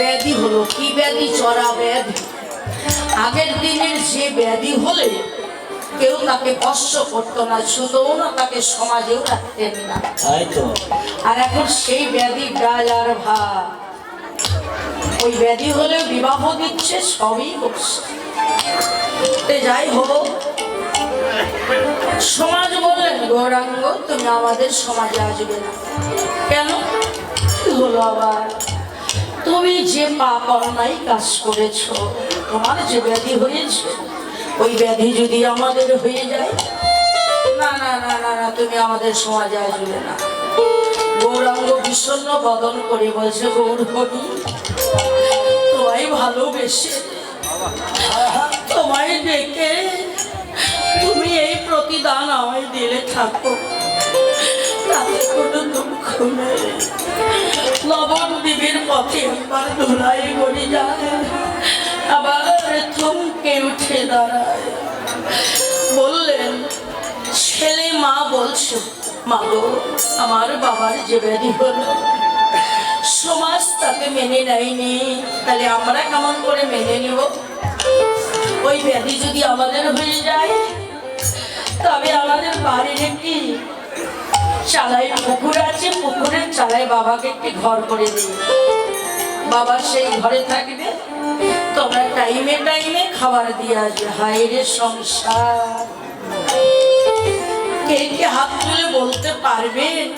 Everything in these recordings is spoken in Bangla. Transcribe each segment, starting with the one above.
ব্যাধি হলো কি ব্যাধি? চড়া ব্যাধি। আগের দিনের যে ব্যাধি হলে কেউ তাকে কষ্ট করতো না শুধুও না তাকে সমাজেও রাখতেন না। আর এখন সেই ব্যাধি ডাল আর ভাত। ওই ব্যাধি হলে বিবাহ দিচ্ছে সবই করছে। যাই হোক সমাজ বললেন গৌরাঙ্গ তুমি আমাদের সমাজে আসবে না। কেন? হলো আবার? তুমি যে পাপ অন্যায় কাজ করেছ, তোমার যে ব্যাধি হয়েছে, ওই ব্যাধি যদি আমাদের হয়ে যায়, না না না না না, তুমি আমাদের সমাজে আসবে না। গৌরাঙ্গ বিষণ্ণ বদন করে বলছে, গৌর হরি তোমায় ভালোবেসে, তোমায় ডেকে তুমি এই প্রতিদান আমায় দিলে থাকো তাতে কোনো দুঃখ নেই লবণ দ্বীপের পথে একবার ধুলাই গড়ি যায় আবার থমকে উঠে দাঁড়ায় বললেন ছেলে মা বলছে মা গো আমার বাবার যে ব্যাধি হলো সমাজ তাকে মেনে নেয়নি তাহলে আমরা কেমন করে মেনে নিব ওই ব্যাধি যদি আমাদের হয়ে যায় তবে আমাদের বাড়ির একটি চালায়, পুকুর আছে পুকুরের চালায় বাবাকে একটি ঘর করে দিই। বাবা সেই ঘরে থাকবে, তোমরা টাইমে টাইমে খাবার দিয়ে আসবে। হাইরে সংসার। কে কে হাত তুলে বলতে পারবেন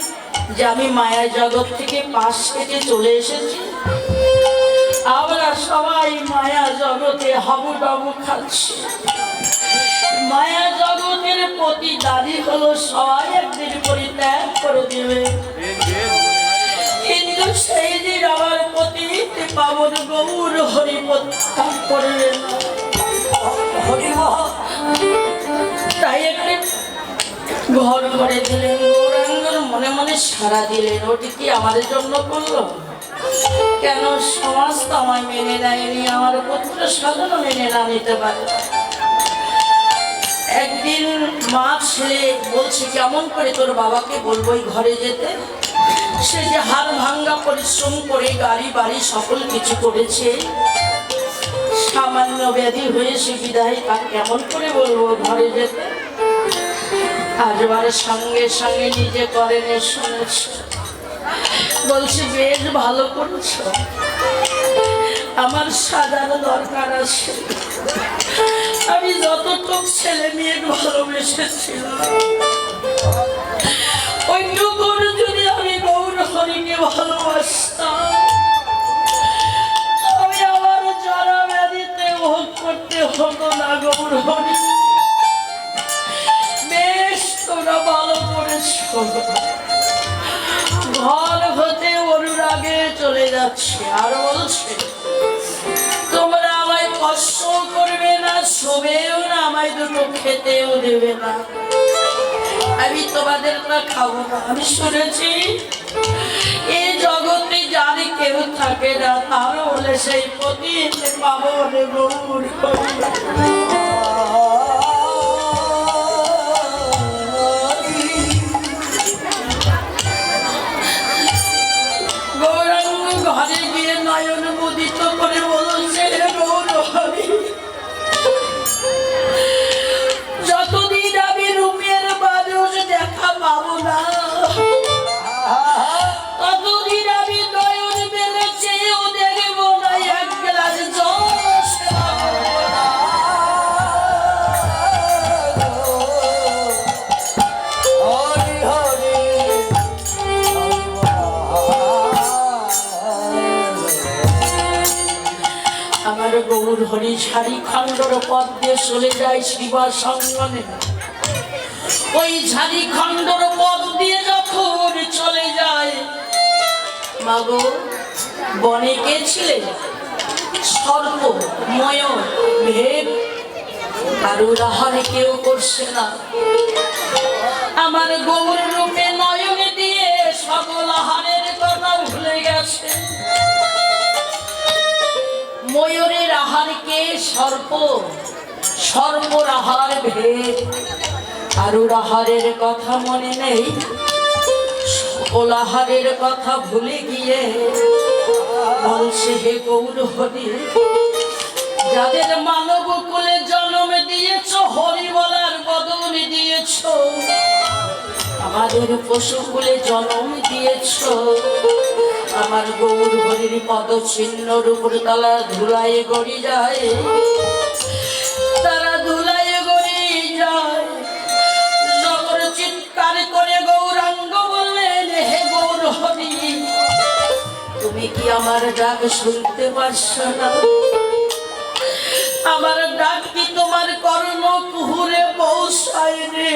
যে আমি মায়া জগৎ থেকে পাশ কেটে চলে এসেছি? আমরা সবাই মায়া জগতে হাবুডাবু খাচ্ছি। মায়া জগতের প্রতি দাবি হলো সবাই একদিন পরিত্যাগ করে দেবে। কিন্তু সেই দিন আমার প্রতি পাবন গৌর হরি প্রত্যাগ করবেন তাই একটি ঘর করে দিলেন গৌরাঙ্গর মনে মনে সারা দিলেন। ওটি কি আমাদের জন্য করল? কেন সমাজ তো আমায় মেনে নেয়নি, আমার পুত্র সাধনও মেনে না নিতে পারে। বলছে কেমন করে তোর বাবাকে বলব ঘরে যেতে? সে যে হার ভাঙ্গা পরিশ্রম করে গাড়ি, বাড়ি সকল কিছু করেছে। সামান্য ব্যাধি হয়ে সে বিদায় তার কেমন করে বলব ঘরে যেতে? আজবার সঙ্গে সঙ্গে নিজে করেন শুনেছ? বলছি, বেশ ভালো করছ। আমার সাজানো দরকার আছে। আমি যতটুক ছেলে মেয়ে ভালোবেসেছিলাম, ওইটুকুর যদি আমি গৌর হরিকে ভালোবাসতাম না গৌর হরি বেশ তোরা ভালো করেছ। ঘর হতে অনুরাগে চলে যাচ্ছে, আর বলছে, তোমরা শোবেও না আমায় দুটো খেতেও দেবে না। আমি তোমাদের না খাব না। আমি শুনেছি এই জগতে জানি কেউ থাকে না, তারও বলে সেই প্রতি পাবো বলে গৌর। শাড়ি খণ্ডর পথ দিয়ে চলে যায় শিবা সঙ্গনে। ওই ঝাড়ি খণ্ডর পথ দিয়ে যখন চলে যায়, মাগো, বনে কে ছিলে? সর্প ময়ূর ভেদ কারুর আহারে কেউ করছে না। আমার গৌর রূপে নয়নে দিয়ে সকল আহারের কথা ভুলে গেছে। আহারকে সর্প? সর্বর আহার ভেদ। কারুর আহারের কথা মনে নেই? সকল আহারের কথা ভুলে গিয়ে বল বলছে হে গৌর হরি। যাদের মানব কুলে জন্ম দিয়েছ হরি বলার বদল দিয়েছ আমাদের পশু কুলে জন্ম দিয়েছ। আমার গৌর হরির পদ চিহ্ন রূপর তলা ধুলায় গড়ি যায়। তারা ধুলায় গড়ি যায়। সকল চিৎকার করে গৌরাঙ্গ বললেন, হে গৌর হরি, তুমি কি আমার ডাক শুনতে পারছ না? আমার ডাক কি তোমার কর্ণ কুহুরে পৌঁছায় রে?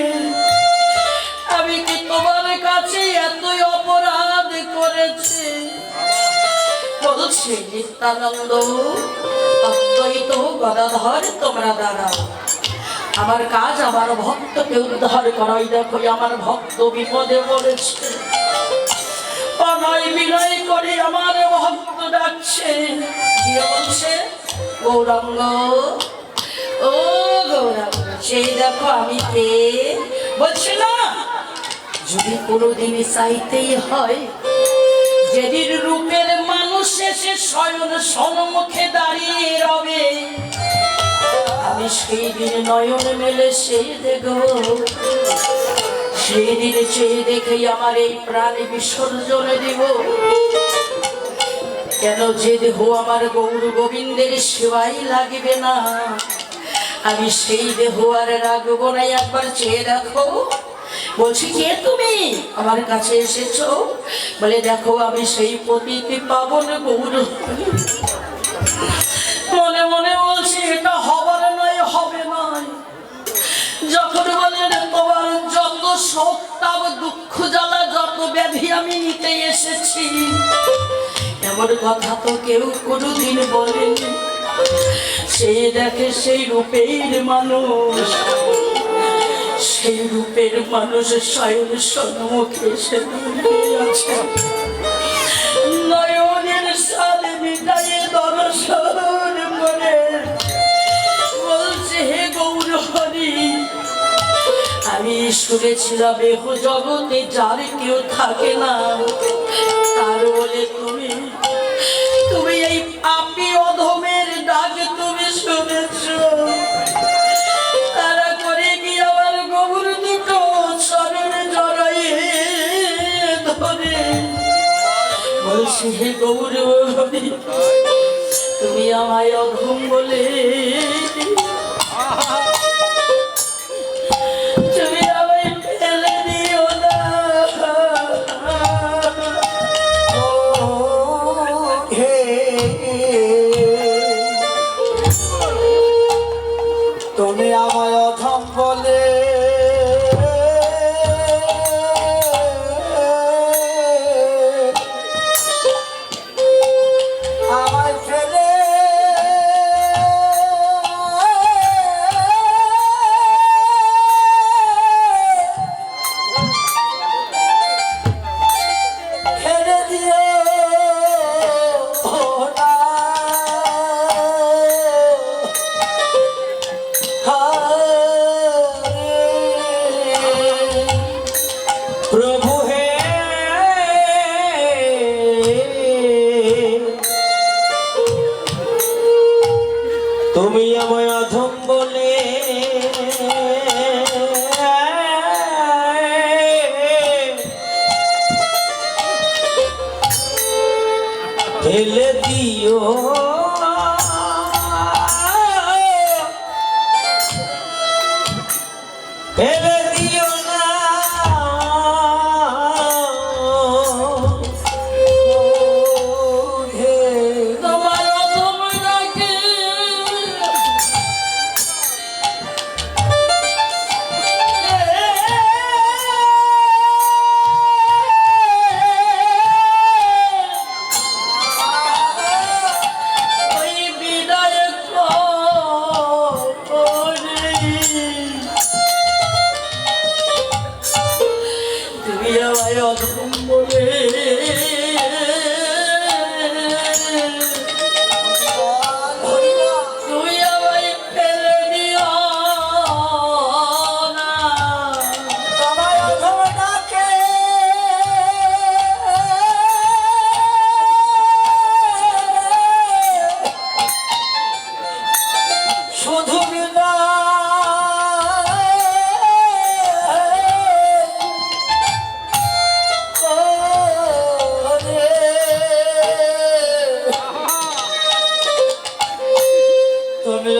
আমি কি তোমার কাছে এতই অপরাধ করেছি? বলছে, নিত্যানন্দ, অদ্বৈত গদাধর, তোমরা দাঁড়াও। আমার কাজ আমার ভক্তকে উদ্ধার করাই দেখো আমার ভক্ত বিপদে পড়েছে। অনয় বিনয় করে আমার ভক্ত ডাকছে। গিয়ে বলছে, গৌরাঙ্গ, ও গৌরাঙ্গ, সেই দেখো আমি কে? বলছে, না যদি কোনোদিনই চাইতেই হয়, যেদিন রূপের মানুষ এসে শয়ন সম্মুখে দাঁড়িয়ে রবে, আমি সেই দিন নয়ন মেলে সেই দেখব। সেই দিন চেয়ে দেখেই আমার এই প্রাণ বিসর্জন দিব। কেন যে দেহ আমার গৌর গোবিন্দের সেবাই লাগবে না? আমি সেই দেহ আর রাখব না, একবার চেয়ে দেখো। বলছি, কে তুমি? আমার কাছে এসেছ। বলে, দেখো, আমি সেই পতিতে পাবন গৌর। মনে মনে বলছি, এটা হবার নয়, হবে নয়। যখন বললেন, তোমার যত শোক তাপ দুঃখ জ্বালা, যত ব্যাধি আমি নিতে এসেছি, এমন কথা তো কেউ কোনোদিন বলেনি। সেই দেখে সেই রূপের মানুষ। সেই রূপের মানুষ স্বয়ং সম্মুখে এসে আছে। নয়নের সালে মিটাইয়ে দর্শন করে বলছে, হে গৌর হরি, আমি শুনেছিলাম এহ জগতে যার কেউ থাকে না। তার বলে হে গৌর। তুমি আমায় অঘুম বলে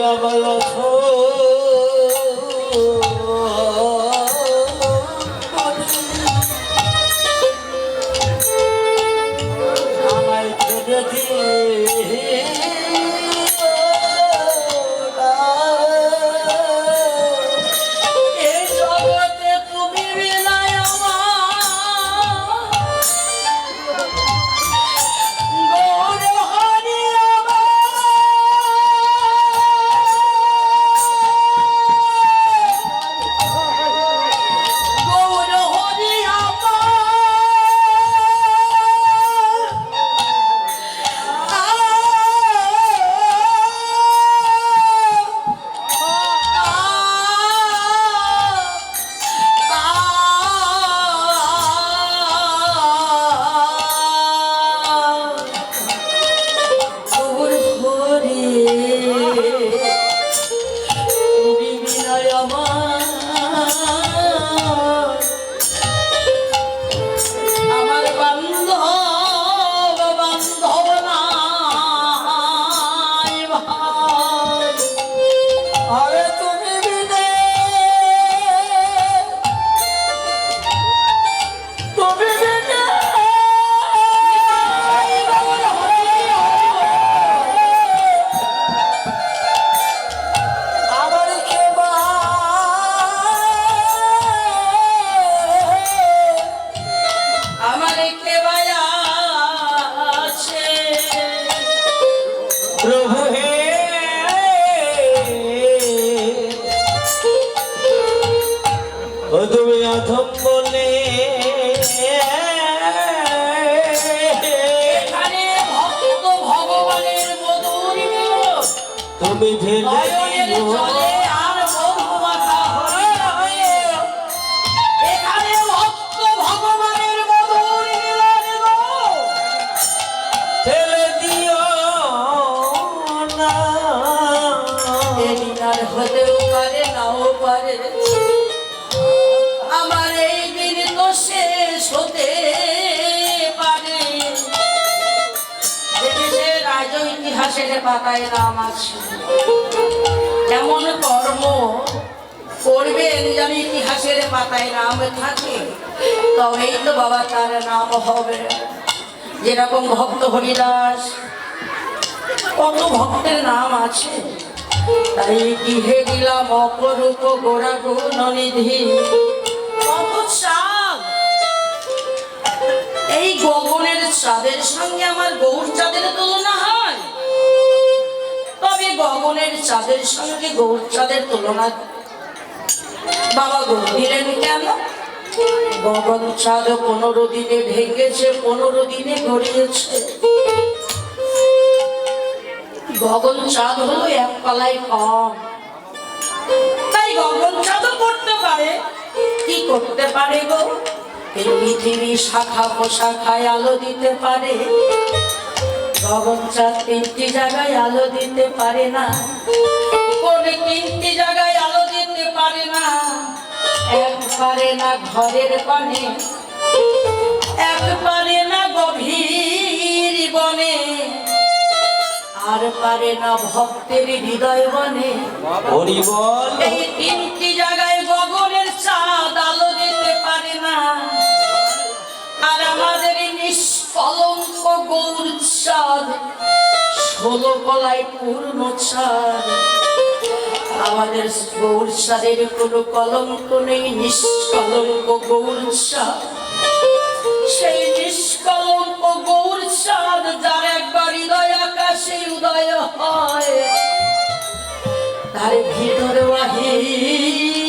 আমার ইতিহাসের পাতায় নাম আছে এমন কর্ম করবেন যেন ইতিহাসের পাতায় নাম থাকে, তবেই তো বাবা তার নাম হবে। যেরকম ভক্ত হরিদাস, কত ভক্তের নাম আছে। তাই গৃহে দিলাম অপরূপ গোড়া গুণনিধি কত চাঁদ। এই গগনের চাঁদের সঙ্গে আমার গৌর চাঁদের তুলনা হয়। গগনের চাঁদের সঙ্গে গৌর চাঁদের তুলনা। বাবা গৌর দিলেন কেন? গগন চাঁদ পনেরো দিনে ভেঙেছে, পনেরো দিনে গড়িয়েছে। গগন চাঁদ হলো এক পালায় কম। তাই গগন চাঁদও করতে পারে। কি করতে পারে গো? পৃথিবী শাখা পোশাখায় আলো দিতে পারে। গগন চাঁদ তিনটি জায়গায় আলো দিতে পারে না। কোন তিনটি জায়গায় আলো দিতে পারে না। এক পারে না ঘরের পানে এক পারে না গভীর বনে আর পারে না ভক্তের হৃদয় বনে। এই তিনটি জায়গায় গগনের চাঁদ আলো দিতে পারে না। আর আমাদের গৌর চাঁদ ষোলো কলায় পূর্ণ চাঁদ আমাদের গৌর চাঁদের কোনো কলঙ্ক নেই, নিষ্কলঙ্ক গৌর চাঁদ সেই নিষ্কলঙ্ক গৌর চাঁদ যার একবার হৃদয় আকাশে উদয় হয়, তার ভিতরে বাহির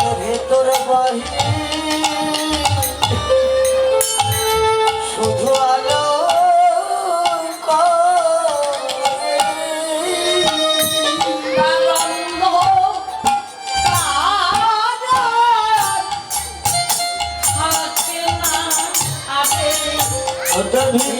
আমার ভেতর বাহির শুধু আলো Don't be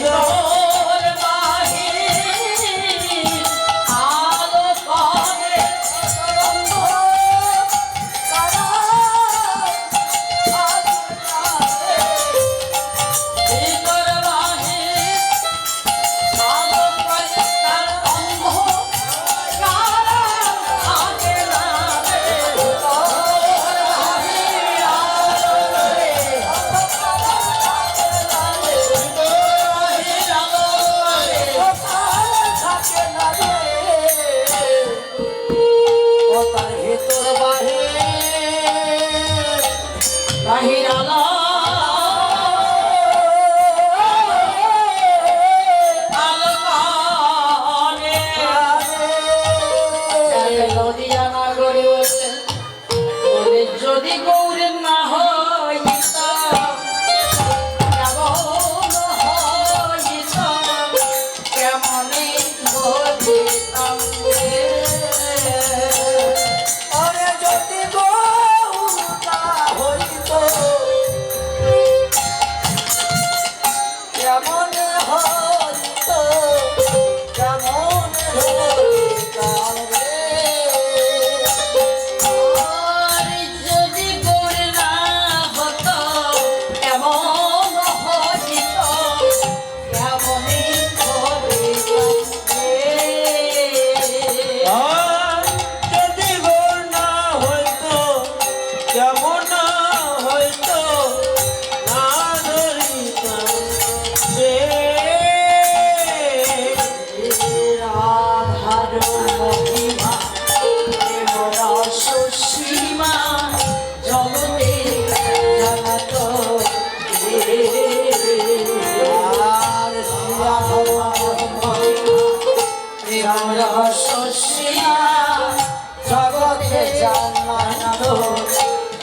জগতে জানালো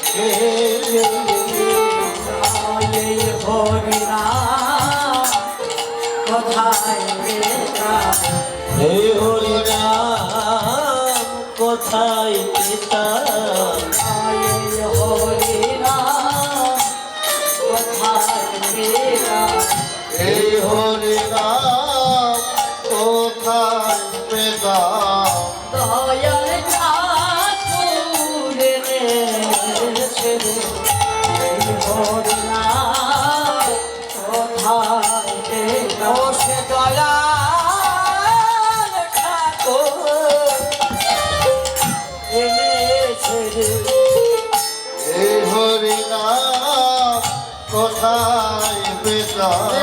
হে কোথায় বেচার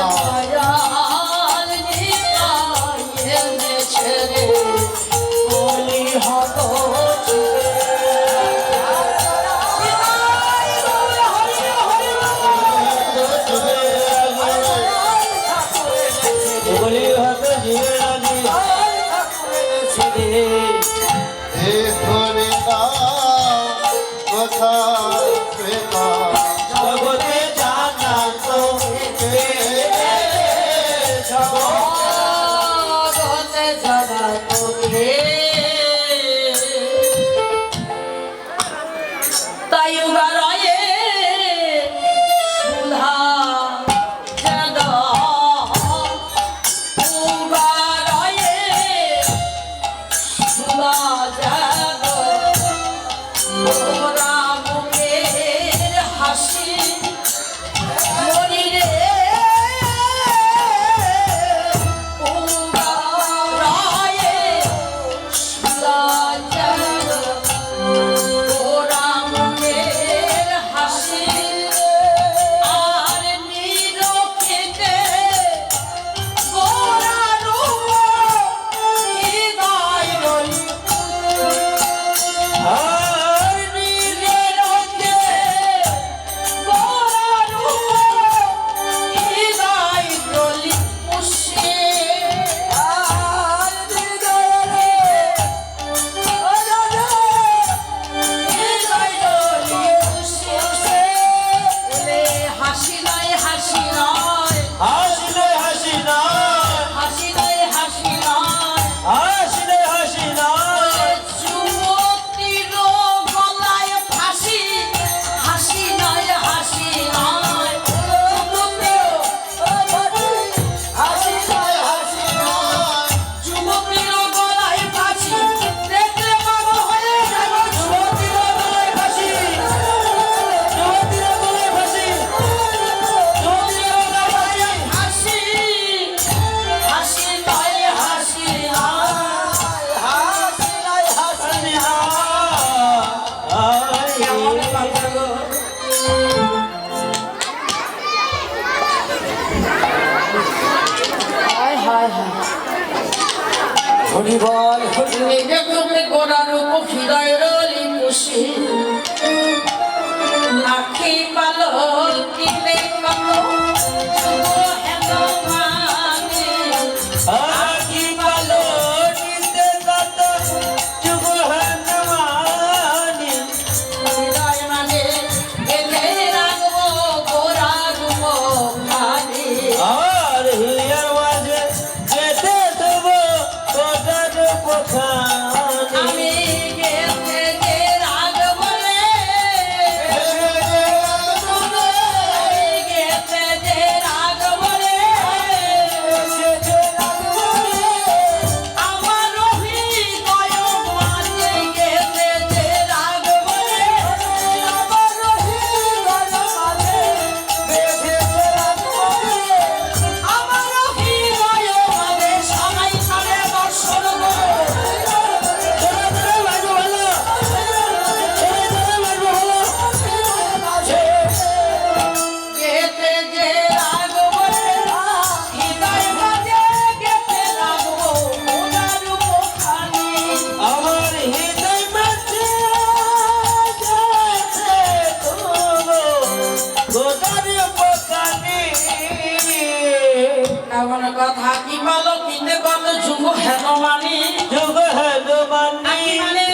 হেন যুগ হনুমানি মানে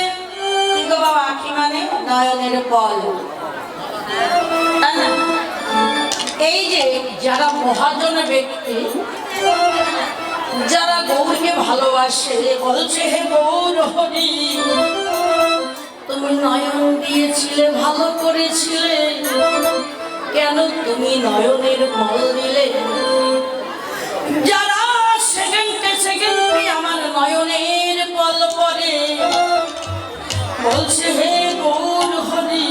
কি গো বাবা আখি মানে নয়নের পল এই যে যারা মহাজন ব্যক্তি যারা গৌরকে ভালোবাসে বলছে হে গৌর হরি তুমি নয়ন দিয়েছিলে ভালো করেছিলে। কেন তুমি নয়নের ফল দিলে? যারা হে গৌর হরি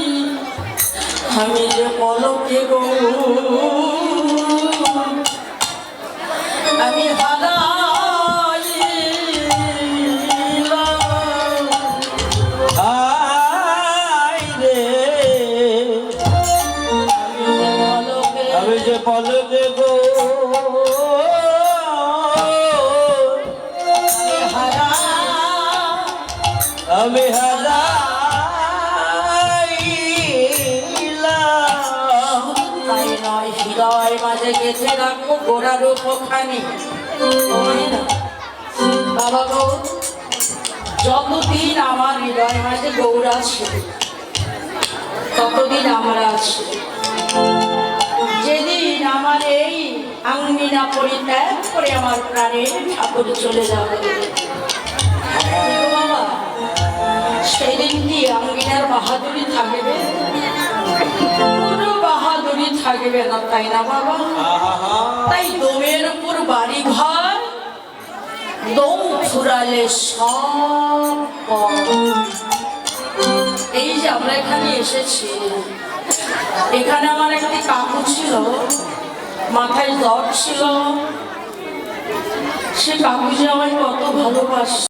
আমি যে পলকে গো যতদিন আমার হৃদয় মাঝে গৌর আছে, ততদিন আমরা আছি। যেদিন আমার এই আঙ্গিনা পরিত্যাগ করে আমার প্রাণের ঠাকুর চলে যাবে। বাবা সেই কি আঙ্গিনার বাহাদুরি থাকবে? থাকবে না তাই না বাবা? তাই দমের উপর বাড়ি ঘর দম ফুরালে সব এই যে আমরা এখানে এসেছি এখানে আমার একটি কাকু ছিল মাথায় জ্বর ছিল। সে কাকু যে আমায় কত ভালোবাস।